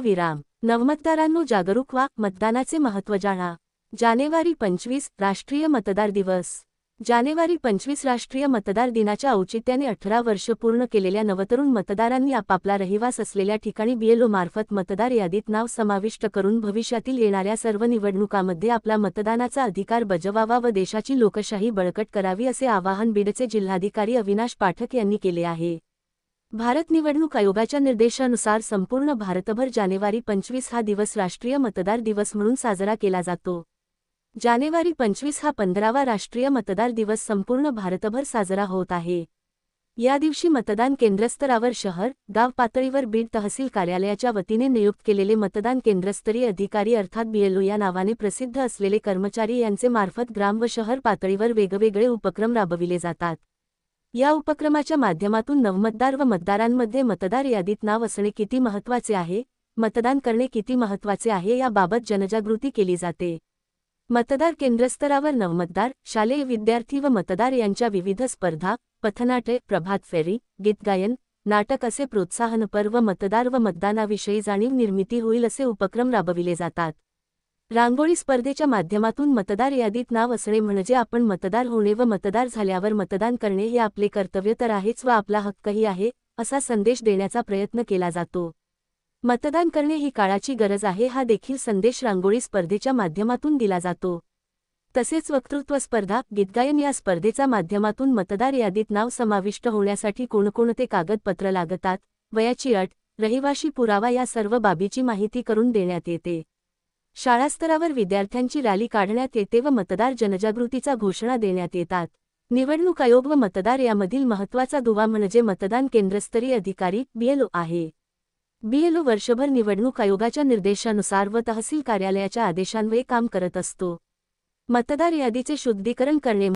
विराम. नवमतदारांनो जागरूक व्हा मतदानाचे महत्त्व जाणा. जानेवारी पंचवीस राष्ट्रीय मतदार दिवस. जानेवारी पंचवीस राष्ट्रीय मतदार दिनाच्या औचित्याने अठरा वर्ष पूर्ण केलेल्या नवतरुण मतदारांनी आपापला रहिवास असलेल्या ठिकाणी बीएलओ मार्फत मतदार यादीत नाव समाविष्ट करून भविष्यातील येणाऱ्या सर्व निवडणुकामध्ये आपला मतदानाचा अधिकार बजवावा व देशाची लोकशाही बळकट करावी असे आवाहन बीडचे जिल्हाधिकारी अविनाश पाठक यांनी केले आहे. भारत निवडणूक आयोगाच्या निर्देशानुसार संपूर्ण भारतभर जानेवारी पंचवीस हा दिवस राष्ट्रीय मतदार दिवस म्हणून साजरा केला जातो. जानेवारी पंचवीस हा पंधरावा राष्ट्रीय मतदार दिवस संपूर्ण भारतभर साजरा होत आहे. या दिवशी मतदान केंद्रस्तरावर शहर गाव पातळीवर बीड तहसील कार्यालयाच्या वतीने नियुक्त केलेले मतदान केंद्रस्तरीय अधिकारी अर्थात बीएलओ या नावाने प्रसिद्ध असलेले कर्मचारी यांचे मार्फत ग्राम व शहर पातळीवर वेगवेगळे उपक्रम राबविले जातात. या उपक्रमाच्या माध्यमातून नवमतदार व मतदारांमध्ये मतदार यादीत नाव असणे किती महत्त्वाचे आहे मतदान करणे किती महत्त्वाचे आहे याबाबत जनजागृती केली जाते. मतदार केंद्रस्तरावर नवमतदार शालेय विद्यार्थी व मतदार यांच्या विविध स्पर्धा पथनाट्य प्रभात फेरी गीतगायन नाटक असे प्रोत्साहनपर व मतदार व मतदानाविषयी जाणीव निर्मिती होईल असे उपक्रम राबविले जातात. रांगोळी स्पर्धेच्या माध्यमातून मतदार यादीत नाव असणे म्हणजे आपण मतदार होणे व मतदार झाल्यावर मतदान करणे हे आपले कर्तव्य तर आहेच व आपला हक्कही आहे असा संदेश देण्याचा प्रयत्न केला जातो. मतदान करणे ही काळाची गरज आहे हा देखील संदेश रांगोळी स्पर्धेच्या माध्यमातून दिला जातो. तसेच वक्तृत्व स्पर्धा गीतगायन या स्पर्धेचा माध्यमातून मतदार यादीत नाव समाविष्ट होण्यासाठी कोणकोणते कागदपत्र लागतात वयाची अट रहिवाशी पुरावा या सर्व बाबीची माहिती करून देण्यात येते. शाळास्तरावर विद्यार्थ्यांची रॅली काढण्यात येते व मतदार जनजागृतीचा घोषणा देण्यात येतात. निवडणूक आयोग व मतदार यामधील महत्त्वाचा दुवा म्हणजे मतदान केंद्रस्तरीय अधिकारी बीएलओ आहे. बीएलओ वर्षभर निवडणूक आयोगाच्या निर्देशानुसार व तहसील कार्यालयाच्या आदेशान्वये काम करत असतो. मतदार यादीचे शुद्धीकरण करणे